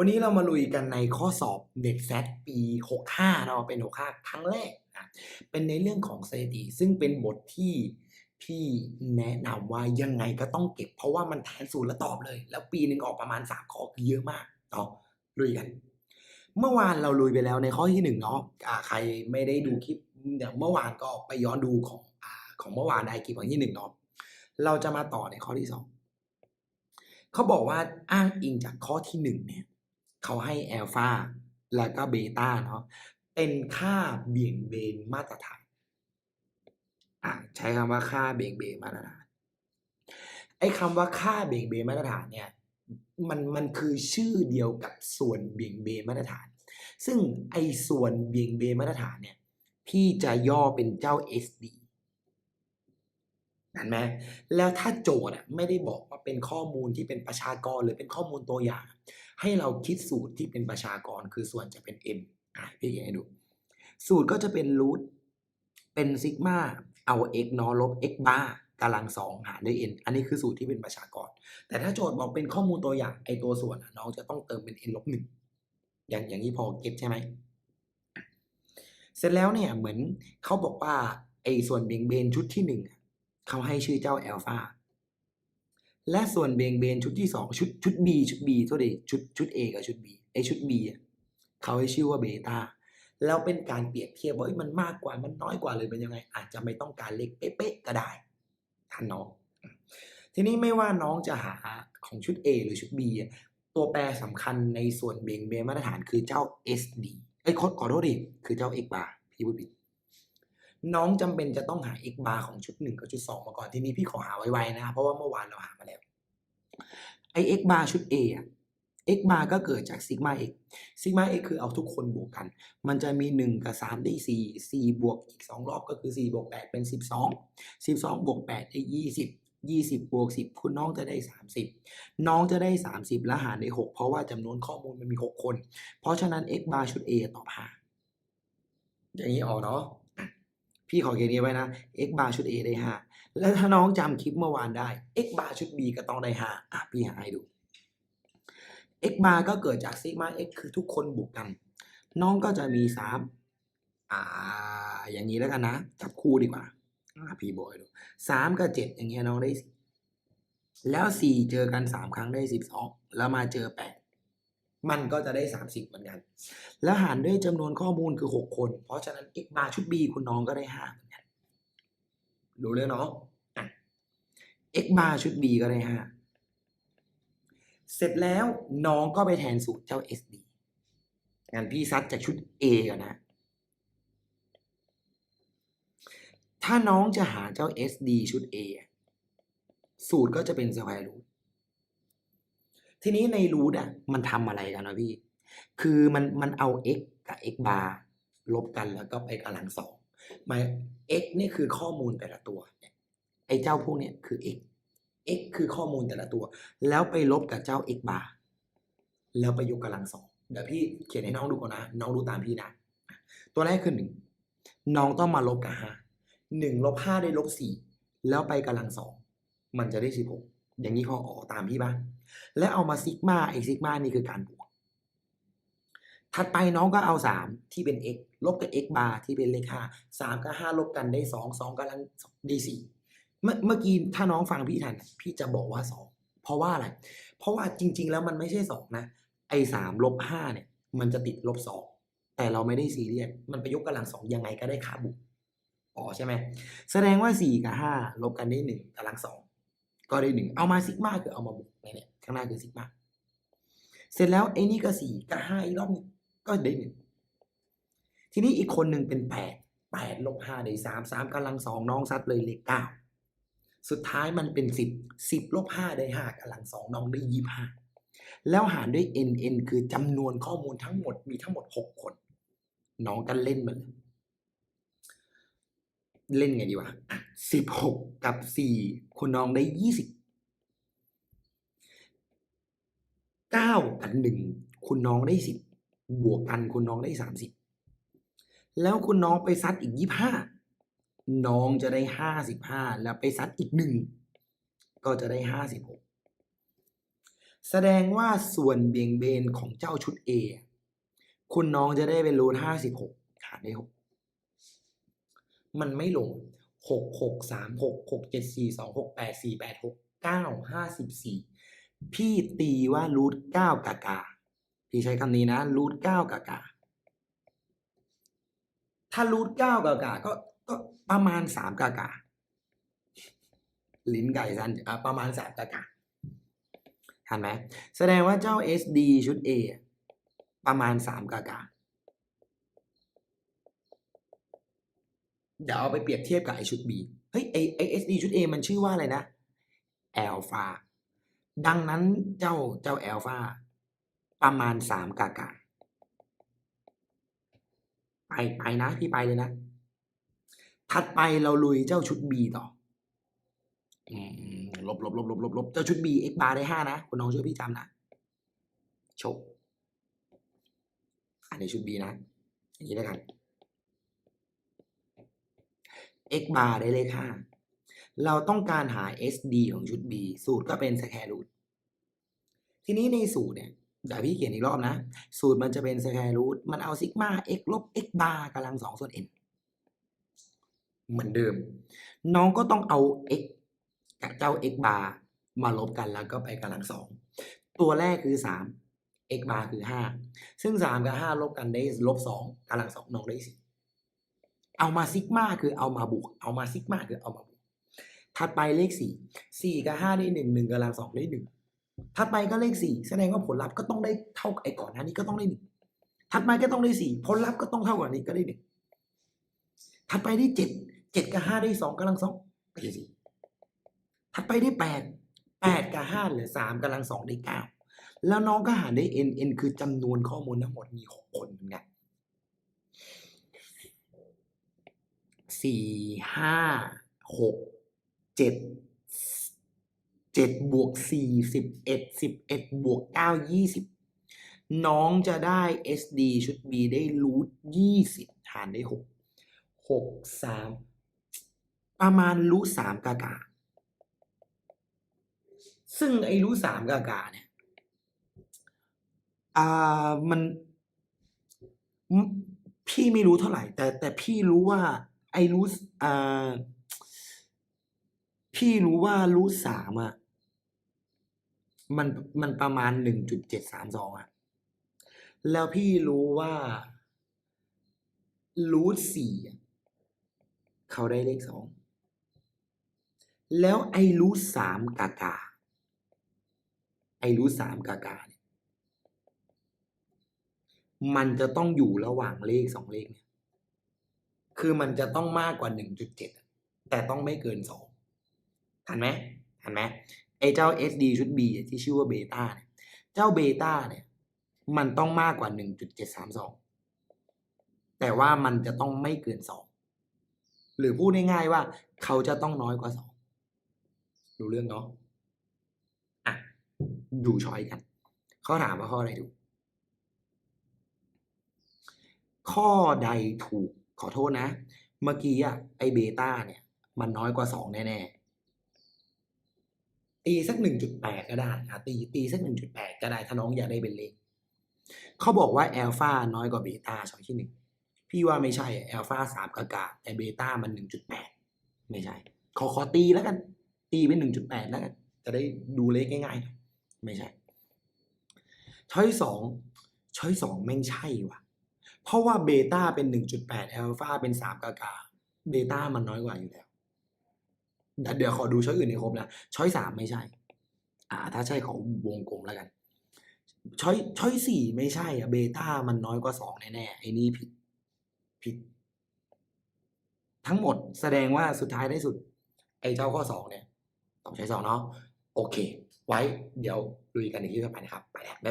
วันนี้เรามาลุยกันในข้อสอบ n e t s a t ปี 65เนาะเป็น 65 ครั้งแรกนะเป็นในเรื่องของสถิติ ซึ่งเป็นบทที่พี่แนะนำว่ายังไงก็ต้องเก็บ เพราะว่ามันแทนศูนย์แล้วตอบเลย แล้วปีหนึ่งออกประมาณ 3 ข้อคือเยอะมากเนาะลุยกัน เมื่อวานเราลุยไปแล้วในข้อที่หนึ่งเนาะใครไม่ได้ดูคลิปเดี๋ยวเมื่อวานก็ไปย้อนดูของอของเมื่อวานได้คลิปของที่หนึ่งเนาะเราจะมาต่อในข้อที่สองเขาบอกว่าอ้างอิงจากข้อที่หนึ่งเนี่ย เขาให้แอลฟาแล้วก็เบต้าเนาะเป็นค่าเบี่ยงเบนมาตรฐานอะใช้คำว่าค่าเบี่ยงเบนมาตรฐานไอ้คำว่าค่าเบี่ยงเบนมาตรฐานเนี่ยมันมันคือชื่อเดียวกับส่วนเบี่ยงเบนมาตรฐาน ซึ่งไอ้ส่วนเบี่ยงเบนมาตรฐานเนี่ยพี่จะย่อเป็นเจ้า SD เห็นไหมแล้วถ้าโจทย์อะไม่ได้บอกว่าเป็นข้อมูลที่เป็นประชากรหรือเป็นข้อมูลตัวอย่าง ให้เราคิดสูตรที่เป็นประชากรคือส่วนจะเป็น m อะพี่เขียนให้ดู สูตรก็จะเป็นรูทเป็นซิกมาเอา x นอลบ x บาร์กำลังสองหารด้วย n อันนี้คือสูตรที่เป็นประชากร แต่ถ้าโจทย์บอกเป็นข้อมูลตัวอย่างไอตัวส่วนน้องจะต้องเติมเป็น n ลบหนึ่งอย่างอย่างนี้พอเก็ตใช่ไหมเสร็จแล้วเนี่ยเหมือนเขาบอกว่าไอ้ส่วนเบี่ยงเบนชุดที่หนึ่งเขาให้ชื่อเจ้าแอลฟา และส่วนเบงเบนชุดที่สองชุดชุด B ชุด B โทษดีชุดชุด A กับชุด B ไอชุด B เขาให้ชื่อว่าเบต้าแล้วเป็นการเปรียบเทียบว่ามันมากกว่ามันน้อยกว่าเลยเป็นยังไง อาจจะไม่ต้องการเลขเป๊ะๆก็ได้ท่านน้อง ทีนี้ไม่ว่าน้องจะหาของชุด A หรือชุด B ตัวแปรสำคัญในส่วนเบงเบนมาตรฐานคือเจ้า SD เอ้ยขอขอโทษดิคือเจ้า x bar พี่พูดผิด น้องจำเป็นจะต้องหา x bar ของชุด 1 กับชุด 2 มาก่อนทีนี้พี่ขอหาไวๆนะครับเพราะว่าเมื่อวานเราหามาแล้วไอ้ x bar ชุด A อะ x bar ก็เกิดจากซิกมา x ซิกมา x คือเอาทุกคนบวกกัน มันจะมี 1 กับ 3 ได้ 4 4 บวกอีก 2 รอบก็คือ 4 บวก 8 เป็น 12 12 บวก 8 ได้ 20 20 บวก 10 คุณน้องจะได้ 30 น้องจะได้ 30 แล้วหารได้6เพราะว่าจำนวนข้อมูลมันมี 6 คน เพราะฉะนั้น x bar ชุด A ตอบ 5 อย่างนี้ออกเนาะ พี่ขอเขียนนี้ไว้นะ x bar ชุด A ได้ 5 แล้วถ้าน้องจำคลิปเมื่อวานได้ x bar ชุด B ก็ต้องได้ 5 อะ พี่หาให้ดู x bar ก็เกิดจากซิกมา x คือทุกคนบวกกัน น้องก็จะมี 3 อ่า อย่างนี้แล้วกันนะ จับคู่ดีกว่าอ่าพี่บอกให้ดู3กับ7อย่างเงี้ยน้องได้ แล้ว4เจอกัน3ครั้งได้12แล้วมาเจอ8 มันก็จะได้ 30 เหมือนกัน แล้วหารด้วยจำนวนข้อมูลคือ 6 คน เพราะฉะนั้น x bar ชุด b คุณน้องก็ได้ 5 เหมือนกัน ดูเรื่องน้องอะ x bar ชุด b ก็ได้ 5 เสร็จแล้วน้องก็ไปแทนสูตรเจ้า sd งั้นพี่ซัดจากชุด a ก่อนนะ ถ้าน้องจะหาเจ้า sd ชุด a สูตรก็จะเป็นสแควร์รูท ทีนี้ในรูทอะมันทำอะไรกันนะพี่ คือมันมันเอา x กับ x bar ลบกันแล้วก็ไปกำลังสองหมาย x นี่คือข้อมูลแต่ละตัวไอ้เจ้าพวกเนี้ยคือ x x คือข้อมูลแต่ละตัว แล้วไปลบกับเจ้า x bar แล้วไปยกกำลังสองเดี๋ยวพี่เขียนให้น้องดูก่อนนะ น้องดูตามพี่นะ ตัวแรกคือหนึ่งน้องต้องมาลบกับห้าหนึ่งลบห้าได้ลบสี่แล้วไปกำลังสองมันจะได้สิบหก อย่างนี้พอออกตามพี่ปะแล้วเอามาซิกมาไอซิกมานี่คือการบวก ถัดไปน้องก็เอาสามที่เป็น x ลบกับ x bar ที่เป็นเลขห้าสามกับห้าลบกันได้สองสองกำลังได้สี่เมื่อเมื่อกี้ถ้าน้องฟังพี่ทัน พี่จะบอกว่าสองเพราะว่าอะไร เพราะว่าจริง ๆ แล้วมันไม่ใช่สองนะ ไอ้สามลบห้าเนี่ย มันจะติดลบสองแต่เราไม่ได้ซีเรียสมันไปยกกำลังสองยังไงก็ได้ค่าบุกอ๋อใช่ไหมแสดงว่าสี่กับห้าลบกันได้หนึ่งกำลังสอง ก็ได้หนึ่งเอามาซิกมาคือเอามาบุกเนี่ยข้างหน้าคือซิกมาเสร็จแล้วไอ้นี่ก็สี่กับห้าอีกรอบหนึงก็ได้หนึ่งทีนี้อีกคนหนึ่งเป็นแปดแปดลบห้าได้สามสามกำลังสองน้องซัดเลยเลขเก้าสุดท้ายมันเป็นสิบสิบลบห้าได้ห้ากำลังสองน้องได้ยี่ห้าแล้วหารด้วย n n คือจำนวนข้อมูลทั้งหมดมีทั้งหมด6คน น้องกันเล่นมันเลย เล่นไงดีวะสิบหกกับสี่คุณน้องได้ยี่สิบเก้ากับหนึ่งคุณน้องได้สิบบวกกันคุณน้องได้สามสิบแล้วคุณน้องไปซัดอีกยี่ห้าน้องจะได้ห้าสิบห้าแล้วไปซัดอีกหนึ่งก็จะได้ห้าสิบหกแสดงว่าส่วนเบี่ยงเบนของเจ้าชุด A อคุณน้องจะได้เป็นรูทห้าสิบหกหารได้หก มันไม่ลงหกหกสามหกหกเจ็ดสี่สองหกแปดสี่แปดหกเก้าห้าสิบสี่พี่ตีว่ารูทเก้ากากาพี่ใช้คำนี้นะรูทเก้ากากาถ้ารูทเก้ากากาก็ก็ประมาณสามกากาลิ้นไก่สันประมาณสามกากาเห็นไหมแสดงว่าเจ้า SD ชุด A อประมาณสามกากา เดี๋ยวเอาไปเปรียบเทียบกับไอชุด B เฮ้ยไอไอ SD ชุด A มันชื่อว่าอะไรนะแอลฟาดังนั้นเจ้าเจ้าแอลฟาประมาณสามกากาไปไปนะพี่ไปเลยนะ ถัดไปเราลุยเจ้าชุด B ต่อลบลบลบลบลบลบเจ้าชุด B x bar ได้ห้านะคุณน้องช่วยพี่จำนะโชคอันนี้ชุด B นะ อย่างนี้แล้วกัน x bar ได้เลขห้าเราต้องการหา SD ของชุด B สูตรก็เป็น square root ทีนี้ในสูตรเนี่ยเดี๋ยวพี่เขียนอีกรอบนะ สูตรมันจะเป็น square root มันเอาซิกมา x ลบ x bar กำลังสองส่วน n เหมือนเดิม น้องก็ต้องเอา x กับเจ้า x bar มาลบกันแล้วก็ไปกำลังสองตัวแรกคือสาม x bar คือห้าซึ่งสามกับห้าลบกันได้ลบสองกำลังสองน้องได้สี่ เอามาซิกมาคือเอามาบวก เอามาซิกมาคือเอามาบวก ถัดไปเลขสี่สี่กับห้าได้หนึ่งหนึ่งกำลังสองได้หนึ่งถัดไปก็เลขสี่แสดงว่าผลลัพธ์ก็ต้องได้เท่าไอ้ก่อนหน้านี้ก็ต้องได้หนึ่งถัดไปก็ต้องได้สี่ผลลัพธ์ก็ต้องเท่ากับนี้ก็ได้หนึ่งถัดไปได้เจ็ดเจ็ดกับห้าได้สองกำลังสองก็ได้สี่ถัดไปได้แปดแปดกับห้าเหลือสามกำลังสองได้เก้าแล้วน้องก็หารได้ n n คือจำนวนข้อมูลทั้งหมดมีหกคนเหมือนกัน สี่ห้าหกเจ็ดเจ็ดบวกสี่สิบเอ็ดสิบเอ็ดบวกเก้ายี่สิบน้องจะได้ SD ชุด B ได้รูทยี่สิบหารได้หกหกสามประมาณรูทสามกากาซึ่งไอ้รูทสามกากาเนี่ยอ่ามันพี่ไม่รู้เท่าไหร่ แต่แต่พี่รู้ว่า ไอรูทอ่าพี่รู้ว่ารูทสามอะมันมันประมาณหนึ่งจุดเจ็ดสามสองอะ แล้วพี่รู้ว่ารูทสี่เขาได้เลขสอง แล้วไอรูทสามกากา ไอรูทสามกากาเนี่ยมันจะต้องอยู่ระหว่างเลขสองเลขเนี่ย คือมันจะต้องมากกว่าหนึ่งจุดเจ็ดแต่ต้องไม่เกินสองทันไหมทันไหมไอ้เจ้า SD ชุด B ที่ชื่อว่าเบต้าเนี่ยเจ้าเบต้าเนี่ยมันต้องมากกว่าหนึ่งจุดเจ็ดสามสองแต่ว่ามันจะต้องไม่เกินสองหรือพูดง่ายๆว่าเขาจะต้องน้อยกว่าสองรู้เรื่องเนาะอะดูช้อยกันเขาถามว่าข้ออะไรถูกข้อใดถูก ขอโทษนะ เมื่อกี้อะไอเบต้าเนี่ย มันน้อยกว่าสองแน่ๆ ตีสักหนึ่งจุดแปดก็ได้อะตีตีสักหนึ่งจุดแปดก็ได้ ถ้าน้องอยากได้เป็นเลขเขาบอกว่าแอลฟาน้อยกว่าเบต้าช้อยที่หนึ่งพี่ว่าไม่ใช่แอลฟาสามกากาแต่เบต้ามันหนึ่งจุดแปดไม่ใช่ ขอขอตีแล้วกัน ตีเป็นหนึ่งจุดแปดแล้วกันจะได้ดูเลขง่ายๆ ไม่ใช่ช้อยสองช้อยสองแม่งใช่ว่ะ เพราะว่าเบต้าเป็นหนึ่งจุดแอลฟาเป็นสามกากาเบต้ามันน้อยกว่าอยู่แล้ว เดี๋ยวเดี๋ยวขอดูช้อยอื่นให้ครบนะ ช้อยสามไม่ใช่ อ่า ถ้าใช่ขอวงกลมแล้วกัน ช้อยช้อยสี่ไม่ใช่อะเบต้ามันน้อยกว่าสองแน่ๆไอ้นี่ผิดผิด ทั้งหมดแสดงว่าสุดท้ายได้สุด ไอ้เจ้าข้อสองเนี่ยต้อบช้สองเนาะโอเค ไว้ เดี๋ยวลุยกันอีกทีต่อไปนะครับ ไปแล้วบ๊ายบาย